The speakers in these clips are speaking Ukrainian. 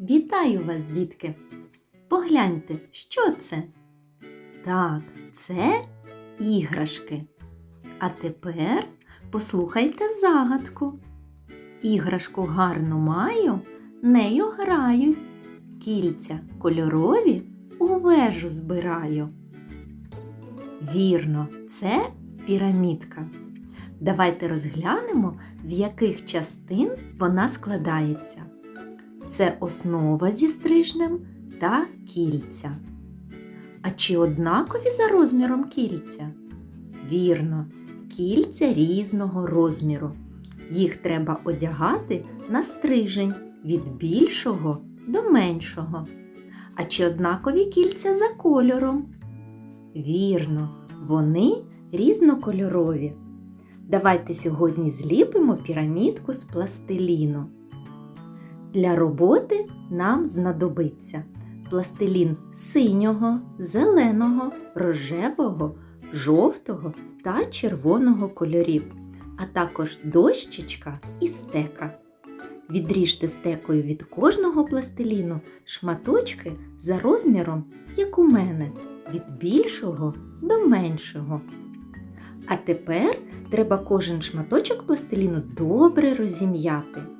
Вітаю вас, дітки! Погляньте, що це? Так, це іграшки. А тепер послухайте загадку. Іграшку гарну маю, нею граюсь, кільця кольорові у вежу збираю. Вірно, це пірамідка. Давайте розглянемо, з яких частин вона складається. Це основа зі стрижнем та кільця. А чи однакові за розміром кільця? Вірно, кільця різного розміру. Їх треба одягати на стрижень від більшого до меншого. А чи однакові кільця за кольором? Вірно, вони різнокольорові. Давайте сьогодні зліпимо пірамідку з пластиліну. Для роботи нам знадобиться пластилін синього, зеленого, рожевого, жовтого та червоного кольорів, а також дощечка і стека. Відріжте стекою від кожного пластиліну шматочки за розміром, як у мене, від більшого до меншого. А тепер треба кожен шматочок пластиліну добре розім'яти.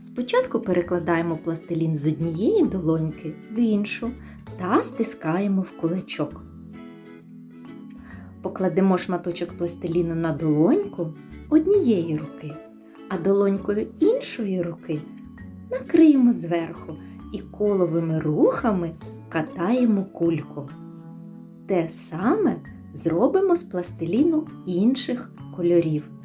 Спочатку перекладаємо пластилін з однієї долоньки в іншу та стискаємо в кулачок. Покладемо шматочок пластиліну на долоньку однієї руки, а долонькою іншої руки накриємо зверху і коловими рухами катаємо кульку. Те саме зробимо з пластиліну інших кольорів.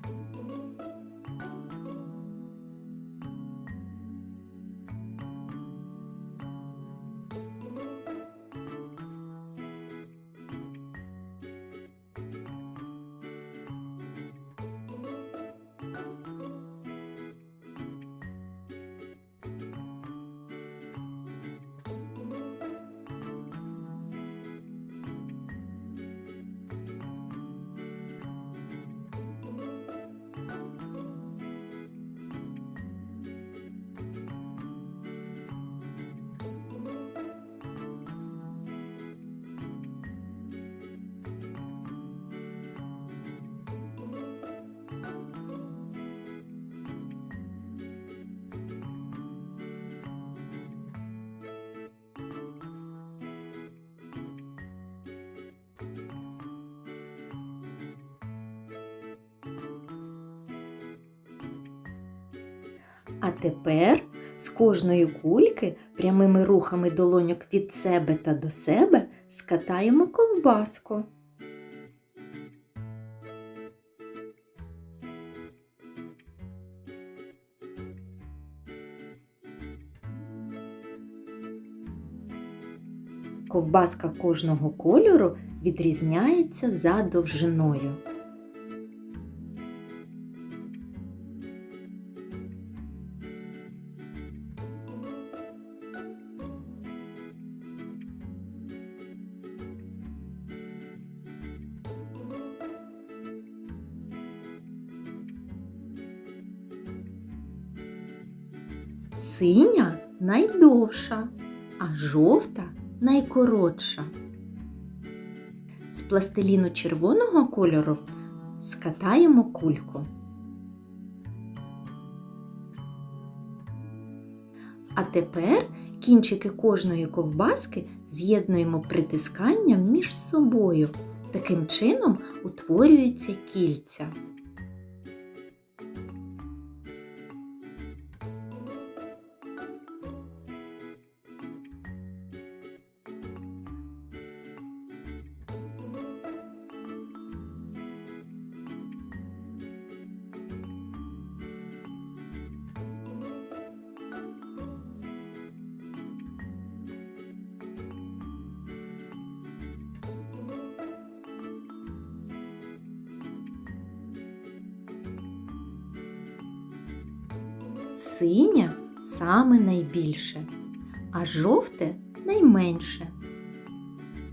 А тепер з кожної кульки прямими рухами долоньок від себе та до себе скатаємо ковбаску. Ковбаска кожного кольору відрізняється за довжиною. Синя найдовша, а жовта найкоротша. З пластиліну червоного кольору скатаємо кульку. А тепер кінчики кожної ковбаски з'єднуємо притисканням між собою. Таким чином утворюються кільця. Синя саме найбільше, а жовте найменше.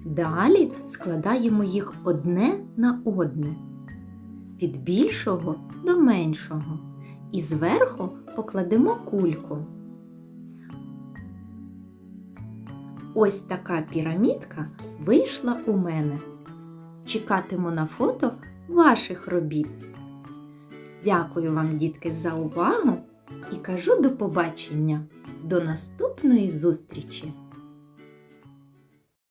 Далі складаємо їх одне на одне від більшого до меншого і зверху покладемо кульку. Ось така пірамідка вийшла у мене. Чекатиму на фото ваших робіт. Дякую вам, дітки, за увагу і кажу до побачення. До наступної зустрічі!